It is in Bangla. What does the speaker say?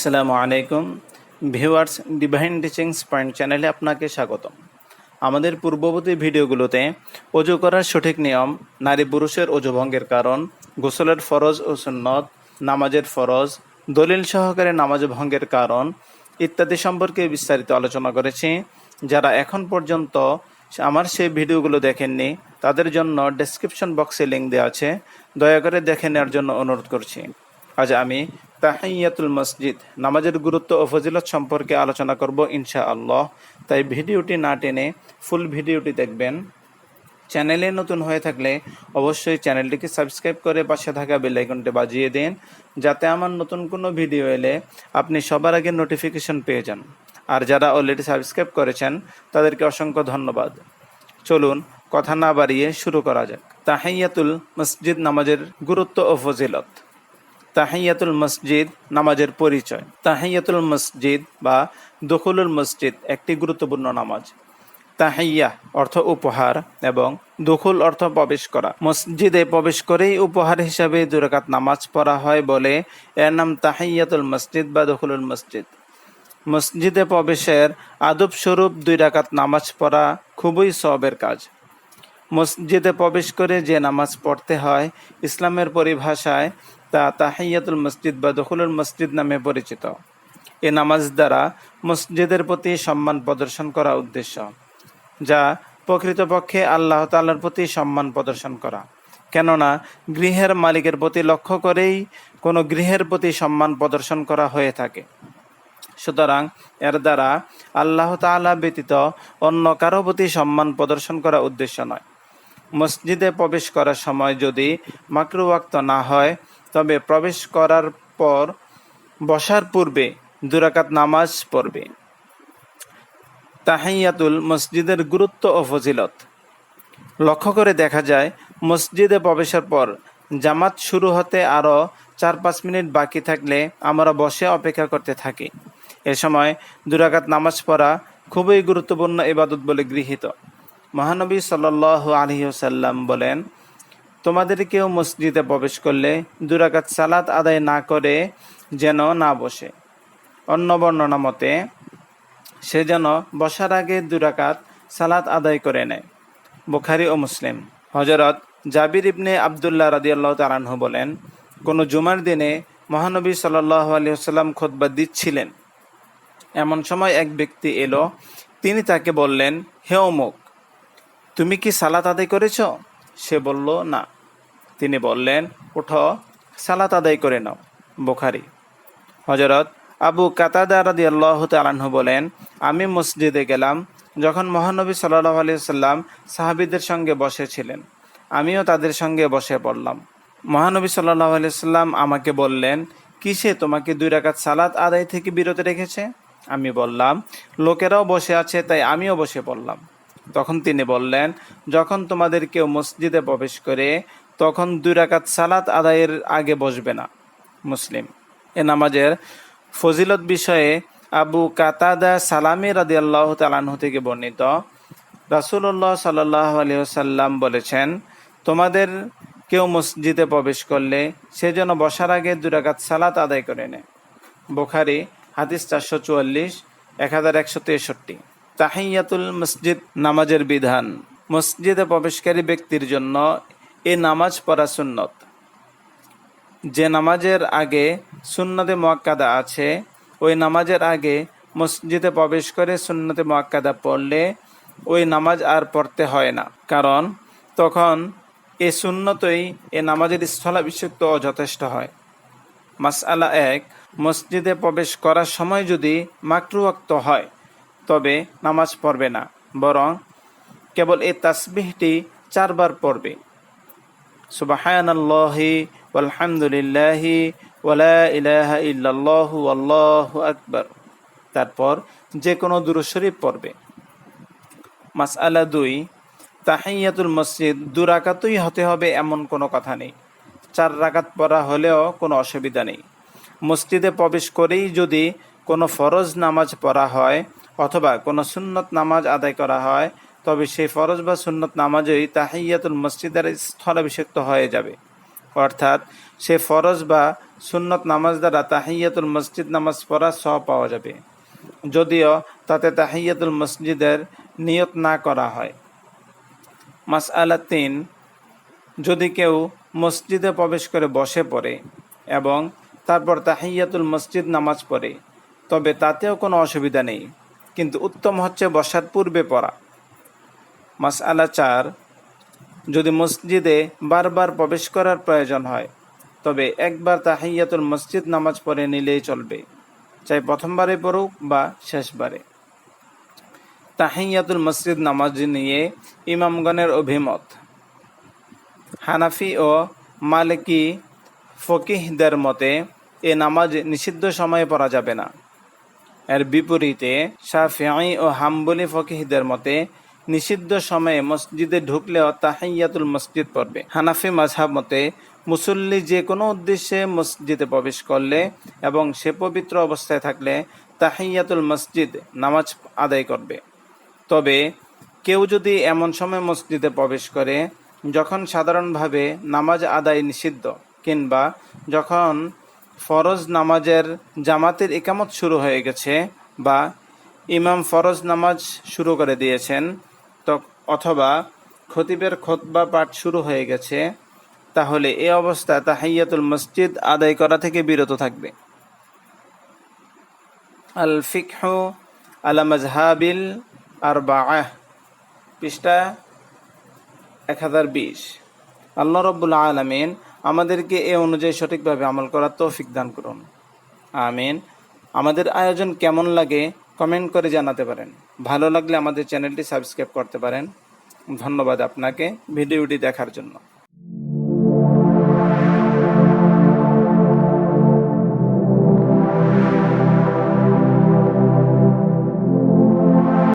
আসসালামু আলাইকুম। ভিউয়ার্স, ডিভাইন টিচিংস পয়েন্ট চ্যানেলে আপনাকে স্বাগতম। আমাদের পূর্ববর্তী ভিডিওগুলোতে অজু করার সঠিক নিয়ম, নারী পুরুষের অজু ভঙ্গের কারণ, গোসলের ফরজ ও সুন্নত, নামাজের ফরজ, দলিল সহকারে নামাজ ভঙ্গের কারণ ইত্যাদি সম্পর্কে বিস্তারিত আলোচনা করেছি। যারা এখন পর্যন্ত আমার সেই ভিডিওগুলো দেখেননি, তাদের জন্য ডেসক্রিপশন বক্সে লিঙ্ক দেওয়া আছে। দয়া করে দেখে নেওয়ার জন্য অনুরোধ করছি। আজ আমি তাহিয়াতুল মসজিদ। নামাজের গুরুত্ব ও ফজিলত সম্পর্কে আলোচনা করব ইনশা আল্লাহ তাই ভিডিওটি না টেনে ফুল ভিডিওটি দেখবেন। চ্যানেলে নতুন হয়ে থাকলে অবশ্যই চ্যানেলটিকে সাবস্ক্রাইব করে পাশে থাকা বেল আইকনটি বাজিয়ে দিন, যাতে আমার নতুন কোনো ভিডিও এলে আপনি সবার আগে নোটিফিকেশন পেয়ে যান। আর যারা অলরেডি সাবস্ক্রাইব করেছেন, তাদেরকে অসংখ্য ধন্যবাদ। চলুন, কথা না বাড়িয়ে শুরু করা যাক। তাহিয়াতুল মসজিদ নামাজের গুরুত্ব ও ফজিলত। তাহিয়াতুল মসজিদ নামাজের পরিচয়। তাহিয়াতুল মসজিদ বা দখলুল মসজিদ একটি গুরুত্বপূর্ণ নামাজ। তাহিয়া অর্থ উপহার এবং দখুল অর্থ প্রবেশ করা। মসজিদে প্রবেশ করেই উপহার হিসাবে দুরাকাত নামাজ পড়া হয় বলে এর নাম তাহিয়াতুল মসজিদ বা দখলুল মসজিদ। মসজিদে প্রবেশের আদব স্বরূপ দুই রাকাত নামাজ পড়া খুবই সবের কাজ। মসজিদে প্রবেশ করে যে নামাজ পড়তে হয়, ইসলামের পরিভাষায় তা তাহিয়াতুল মসজিদ বা দখলুল মসজিদ নামে পরিচিত। এ নামাজ দ্বারা মসজিদের প্রতি সম্মান প্রদর্শন করা উদ্দেশ্য, যা প্রকৃতপক্ষে আল্লাহ তাল্লার প্রতি সম্মান প্রদর্শন করা। কেননা, গৃহের মালিকের প্রতি লক্ষ্য করেই কোনো গৃহের প্রতি সম্মান প্রদর্শন করা হয়ে থাকে। সুতরাং এর দ্বারা আল্লাহ তাআলা ব্যতীত অন্য কারও প্রতি সম্মান প্রদর্শন করা উদ্দেশ্য নয়। মসজিদে প্রবেশ করার সময় যদি মাকরুওয়াক্ত না হয়, তবে প্রবেশ করার পর বসার পূর্বে দুরাকাত নামাজ পড়বে। তাহিয়াতুল মসজিদের গুরুত্ব ও ফজিলত। লক্ষ্য করে দেখা যায়, মসজিদে প্রবেশের পর জামাত শুরু হতে আরও চার পাঁচ মিনিট বাকি থাকলে আমরা বসে অপেক্ষা করতে থাকি। এ সময় দুরাকাত নামাজ পড়া খুবই গুরুত্বপূর্ণ ইবাদত বলে গৃহীত। মহানবী সাল আলহিহসাল্লাম বলেন, তোমাদের কেউ মসজিদে প্রবেশ করলে দুরাকাত সালাত আদায় না করে যেন না বসে। অন্য বর্ণনা মতে, সে যেন বসার আগে দুরাকাত সালাত আদায় করে নেয়। বুখারি ও মুসলিম। হজরত জাবির ইবনে আবদুল্লাহ রাদিয়াল্লাহ তালানহু বলেন, কোনো জুমার দিনে মহানবী সাল্লাহ আলিয়াল্লাম খোদবা দিচ্ছিলেন। এমন সময় এক ব্যক্তি এলো, তিনি তাকে বললেন, হে অমুক তুমি কি সালাত আদায় করেছ? সে বলল, না। তিনি বললেন, উঠো, সালাত আদায় করে নাও। বোখারি। হজরত আবু কাতাদা রাদি আল্লাহ তালাহ বলেন, আমি মসজিদে গেলাম যখন মহানবী সাল্লাহ আলিয়াল্লাম সাহাবিদের সঙ্গে বসেছিলেন। আমিও তাদের সঙ্গে বসে পড়লাম। মহানবী সাল্লাহ আলিয়াল্লাম আমাকে বললেন, কিসে তোমাকে দুই রাকাত সালাত আদায় থেকে বিরত রেখেছে? আমি বললাম, লোকেরাও বসে আছে, তাই আমিও বসে পড়লাম। তখন তিনি বললেন, যখন তোমাদের কেউ মসজিদে প্রবেশ করে, তখন দুই রাকাত সালাত আদায়ের আগে বসবে না। মুসলিম। এ নামাজের ফজিলত বিষয়ে আবু কাতাদা সালামি রাদি আল্লাহ তালাহ থেকে বর্ণিত রাসুল্লাহ সাল্লাহ আলহিহাল্লাম বলেছেন, তোমাদের কেউ মসজিদে প্রবেশ করলে, সে যেন বসার আগে দুরাকাত সালাত আদায় করে নেয়। বোখারি, হাদিস চারশো চুয়াল্লিশ, এক হাজার একশো তেষট্টি। তাহিয়াতুল মসজিদ নামাজের বিধান। মসজিদে প্রবেশকারী ব্যক্তির জন্য এ নামাজ পড়া সুন্নত। যে নামাজের আগে সুন্নতে মোয়াক্কাদা আছে, ওই নামাজের আগে মসজিদে প্রবেশ করে সুন্নতে মোয়াক্কাদা পড়লে ওই নামাজ আর পড়তে হয় না। কারণ তখন এ সুন্নতই এ নামাজের স্থলাভিষিক্ত যথেষ্ট হয়। মাসআলা এক, মসজিদে প্রবেশ করার সময় যদি মাকরুয়াক্ত হয় তবে নামাজ পড়বে না, বরং কেবল এই তাসবিহটি চারবার পড়বে। সুবাহানাল্লাহি আলহামদুলিল্লাহি ওয়ালা ইলাহা ইল্লাল্লাহু আল্লাহু আকবার। তারপর যে কোনো দুরুশরীফ পড়বে। মাস মাসআলা দুই, তাহিয়াতুল মসজিদ দু রাকাতই হতে হবে এমন কোনো কথা নেই। চার রাকাত পড়া হলেও কোনো অসুবিধা নেই। মসজিদে প্রবেশ করেই যদি কোনো ফরজ নামাজ পড়া হয় অথবা কোনো সুন্নত নামাজ আদায় করা হয়, তবে সেই ফরজ বা সুন্নত নামাজই তাহিয়াতুল মসজিদের স্থলাভিষিক্ত হয়ে যাবে। অর্থাৎ সে ফরজ বা সুন্নত নামাজ দ্বারা তাহিয়াতুল মসজিদ নামাজ পড়া সব পাওয়া যাবে, যদিও তাতে তাহিয়াতুল মসজিদের নিয়ত না করা হয়। মাস আলা তিন, যদি কেউ মসজিদে প্রবেশ করে বসে পড়ে এবং তারপর তাহিয়াতুল মসজিদ নামাজ পড়ে, তবে তাতেও কোনো অসুবিধা নেই। কিন্তু উত্তম হচ্ছে বসার পূর্বে পড়া। মাস আলা চার, যদি মসজিদে বারবার প্রবেশ করার প্রয়োজন হয়, তবে একবার তাহিয়াতুল মসজিদ নামাজ পড়ে নিলেই চলবে, চাই প্রথমবারে পড়ুক বা শেষবারে। তাহিয়াতুল মসজিদ নামাজ নিয়ে ইমামগণের অভিমত। হানাফি ও মালিকি ফকিহদের মতে, এ নামাজ নিষিদ্ধ সময়ে পড়া যাবে না। এর বিপরীতে শাফিঈ ও হাম্বলি ফকিহদের মতে, নিষিদ্ধ সময়ে মসজিদে ঢুকলেও তাহাইয়াতুল মসজিদ পড়বে। হানাফি মাঝহাব মতে, মুসল্লি যে কোনো উদ্দেশ্যে মসজিদে প্রবেশ করলে এবং সে পবিত্র অবস্থায় থাকলে তাহিয়াতুল মসজিদ নামাজ আদায় করবে। তবে কেউ যদি এমন সময় মসজিদে প্রবেশ করে, যখন সাধারণভাবে নামাজ আদায় নিষিদ্ধ, কিংবা যখন ফরজ নামাজের জামাতের একামত শুরু হয়ে গেছে বা ইমাম ফরজ নামাজ শুরু করে দিয়েছেন অথবা খতিবের খতবা পাঠ শুরু হয়ে গেছে, তাহলে এ অবস্থায় তাহাইয়াতুল মসজিদ আদায় করা থেকে বিরত থাকবে। আল ফিকহু আলা মাজহাবিল আর পৃষ্ঠা এক হাজার বিশ। আল্লাহ রব্বুল আলমিন আমাদেরকে এ অনুযায়ী সঠিকভাবে আমল করার তৌফিক দান করুন। আমিন। আমাদের আয়োজন কেমন লাগে কমেন্ট করে জানাতে পারেন। ভালো লাগলে আমাদের চ্যানেলটি সাবস্ক্রাইব করতে পারেন। ধন্যবাদ আপনাকে ভিডিওটি দেখার জন্য।